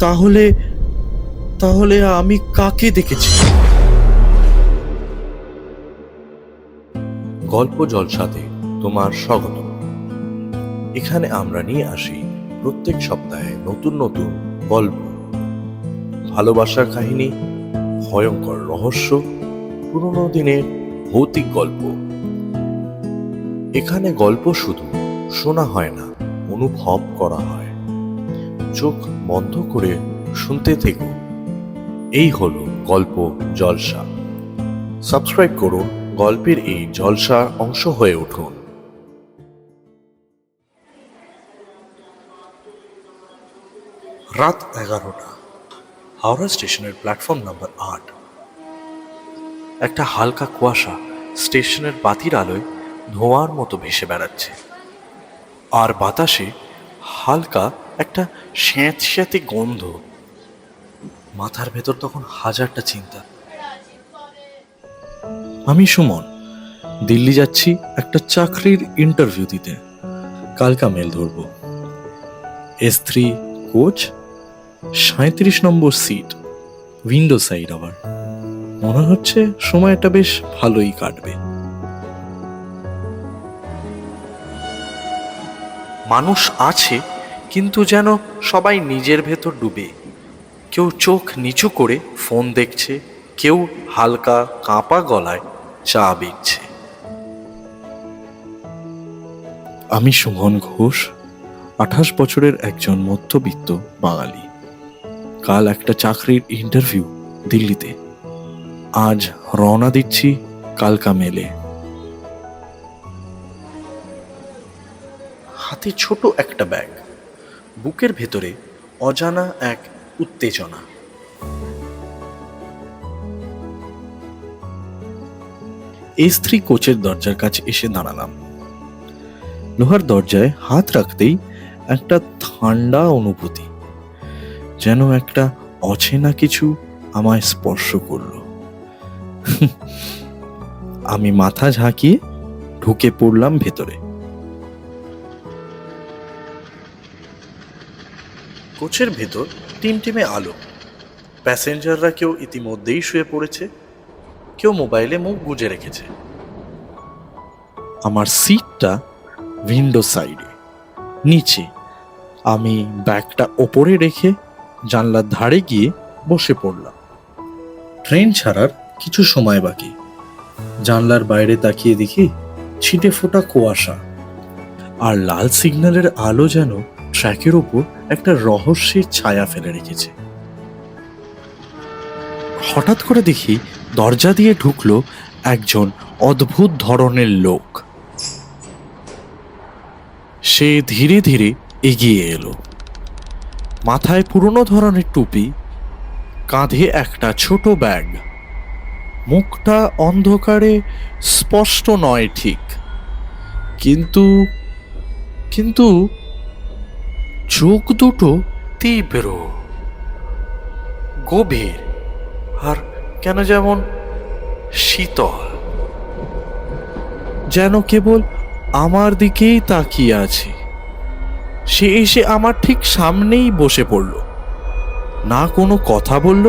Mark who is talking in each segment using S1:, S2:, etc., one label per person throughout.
S1: তাহলে তাহলে আমি কাকে দেখেছি? গল্প জলসাতে তোমার স্বাগত। এখানে আমরা নিয়ে আসি প্রত্যেক সপ্তাহে নতুন নতুন গল্প। ভালোবাসার কাহিনী, ভয়ঙ্কর রহস্য, পুরনো দিনের ভৌতিক গল্প। এখানে গল্প শুধু শোনা হয় না, অনুভব করা হয়। চোখ বন্ধ করে শুনতে থেকো। এই হলো গল্প জলসা। সাবস্ক্রাইব করুন, গল্পের এই জলসার অংশ হয়ে উঠুন। রাত এগারোটা, হাওড়া স্টেশনের প্ল্যাটফর্ম নাম্বার আট। একটা হালকা কুয়াশা স্টেশনের বাতির আলোয় ধোঁয়ার মতো ভেসে বেড়াচ্ছে। আর বাতাসে হালকা একটা স্যাঁত স্যাঁতে গন্ধ। মাথার ভেতর তখন হাজারটা চিন্তা। আমি সুমন, দিল্লি যাচ্ছি একটা চাকরির ইন্টারভিউ দিতে। কালকা মেল ধরবো। এস থ্রি কোচ সাঁত্রিশ নম্বর সিট উইন্ডো সাইড আবার। মনে হচ্ছে সময়টা বেশ ভালোই কাটবে। মানুষ আছে কিন্তু যেন সবাই নিজের ভেতর ডুবে। কেউ চোখ নিচু করে ফোন দেখছে, কেউ হালকা কাঁপা গলায় চা বিচ্ছে আমি সুমন ঘোষ, আঠাশ বছরের একজন মধ্যবিত্ত বাঙালি। কাল একটা চাকরির ইন্টারভিউ দিল্লিতে। আজ রওনা দিচ্ছি কালকা মেলে। হাতে ছোট একটা ব্যাগ। বুকের ভেতরে অজানা এক উত্তেজনা। এই স্ত্রী কোচের দরজার কাছে এসে দাঁড়ালাম। লোহার দরজায় হাত রাখতেই একটা ঠান্ডা অনুভূতি, যেন একটা অচেনা কিছু আমায় স্পর্শ করল। আমি মাথা ঝাঁকিয়ে ঢুকে পড়লাম ভেতরে। কোচের ভেতর টিমটিমে আলো। প্যাসেঞ্জাররা কেউ ইতিমধ্যেই শুয়ে পড়েছে, কেউ মোবাইলে মুখ গুজে রেখেছে। আমার সিটটা উইন্ডো সাইডে। নিচে। আমি ব্যাগটা ওপরে রেখে জানলার ধারে গিয়ে বসে পড়লাম। ট্রেন ছাড়ার কিছু সময় বাকি। জানলার বাইরে তাকিয়ে দেখি ছিটে ফোটা কুয়াশা। আর লাল সিগন্যালের আলো যেন ট্র্যাকের ওপর একটা রহস্যের ছায়া ফেলে রেখেছে। হঠাৎ করে দেখি দরজা দিয়ে ঢুকলো একজন অদ্ভুত ধরনের লোক। সে ধীরে ধীরে এগিয়ে এলো। মাথায় পুরনো ধরনের টুপি, কাঁধে একটা ছোট ব্যাগ। মুখটা অন্ধকারে স্পষ্ট নয় ঠিক। কিন্তু কিন্তু চোখ দুটো তীব্র, গভীর, আর কেন যেমন শীতল, যেন কেবল আমার দিকেই তাকিয়ে আছে। সে এসে আমার ঠিক সামনেই বসে পড়ল। না কোনো কথা বলল,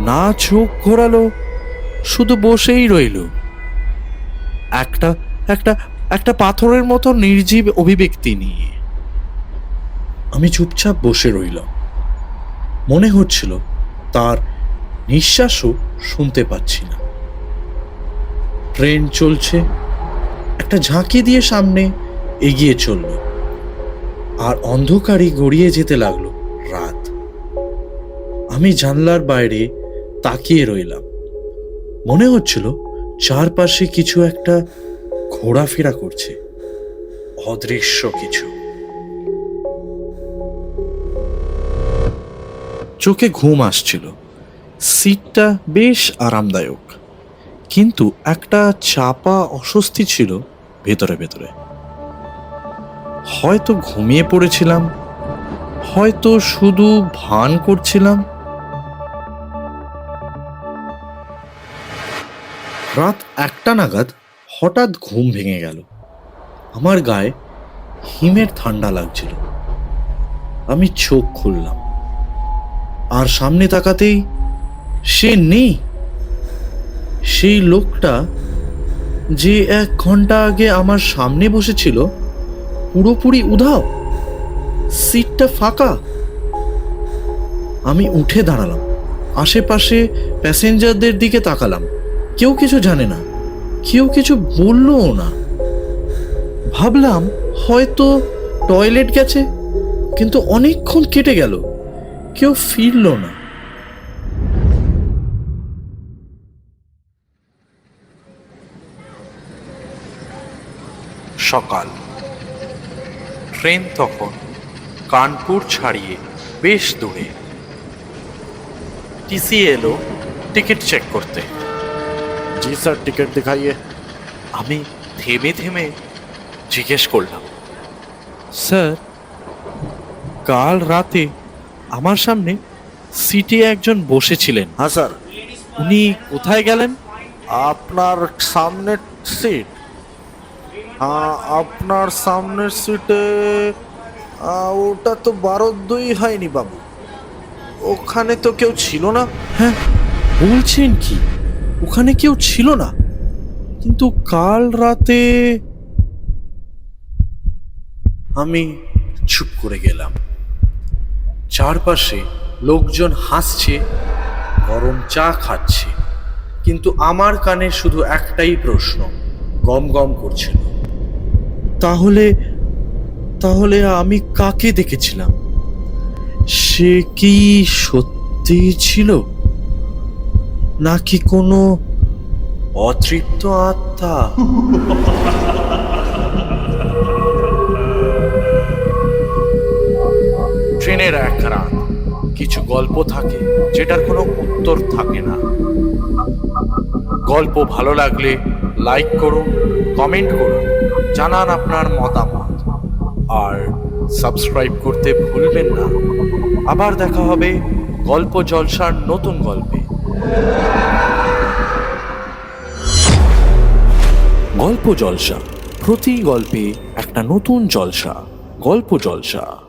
S1: না চোখ ঘোরালো, শুধু বসেই রইল। একটা একটা একটা পাথরের মতো নির্জীব অভিব্যক্তি নিয়ে। আমি চুপচাপ বসে রইলাম। মনে হচ্ছিল তার নিঃশ্বাসও শুনতে পাচ্ছি না। ট্রেন চলছে। একটা ঝাঁকি দিয়ে সামনে এগিয়ে চলল। আর অন্ধকারই গড়িয়ে যেতে লাগল রাত। আমি জানলার বাইরে তাকিয়ে রইলাম। মনে হচ্ছিল চারপাশে কিছু একটা ঘোরাফেরা করছে। অদৃশ্য কিছু। চোখে ঘুম আসছিল। সিটটা বেশ আরামদায়ক। কিন্তু একটা চাপা অস্বস্তি ছিল ভেতরে ভেতরে। হয়তো ঘুমিয়ে পড়েছিলাম, হয়তো শুধু ভান করছিলাম। রাত একটা নাগাদ হঠাৎ ঘুম ভেঙে গেল। আমার গায়ে হিমের ঠান্ডা লাগছিল। আমি চোখ খুললাম। আর সামনে তাকাতেই সে নেই। সেই লোকটা যে এক ঘণ্টা আগে আমার সামনে বসেছিল, পুরোপুরি উধাও। সিটটা ফাঁকা। আমি উঠে দাঁড়ালাম। আশেপাশে প্যাসেঞ্জারদের দিকে তাকালাম। কেউ কিছু জানে না, কেউ কিছু বললও না। ভাবলাম হয়তো টয়লেট গেছে, কিন্তু অনেকক্ষণ কেটে গেল। কেউ ফিরল না।
S2: সকাল। ট্রেন তখন কানপুর ছাড়িয়ে বেশ দূরে। টিসি এলো টিকিট চেক করতে।
S1: জি স্যার টিকিট দিখাইয়ে।
S2: আমি থেমে থেমে জিজ্ঞেস করলাম
S1: স্যার কাল রাতে আমার সামনে সিটে একজন বসেছিলেন।
S3: হ্যাঁ স্যার।
S1: উনি কোথায় গেলেন?
S3: আপনার সামনের সিট। হ্যাঁ আপনার সামনের সিটে ওটা তো বারো দুই হয়নি বাবু। ওখানে তো কেউ ছিল না।
S1: হ্যাঁ বলছেন কি? ওখানে কেউ ছিল না। কিন্তু কাল রাতে আমি চুপ করে গেলাম। চারপাশে লোকজন হাসছে, গরম চা খাচ্ছে। কিন্তু আমার কানে শুধু একটাই প্রশ্ন, গম গম করছিল। তাহলে তাহলে আমি কাকে দেখেছিলাম? সে কি সত্যি ছিল? নাকি কোনো অতৃপ্ত আত্মা?
S2: ট্রেনের এক রাত। কিছু গল্প থাকে যেটার কোনো উত্তর থাকে না। গল্প ভালো লাগলে লাইক করুন, কমেন্ট করুন, জানান আপনার মতামত। আর সাবস্ক্রাইব করতে ভুলবেন না। আবার দেখা হবে গল্প জলসার নতুন গল্পে। গল্প জলসা, প্রতি গল্পে একটা নতুন জলসা, গল্প জলসা।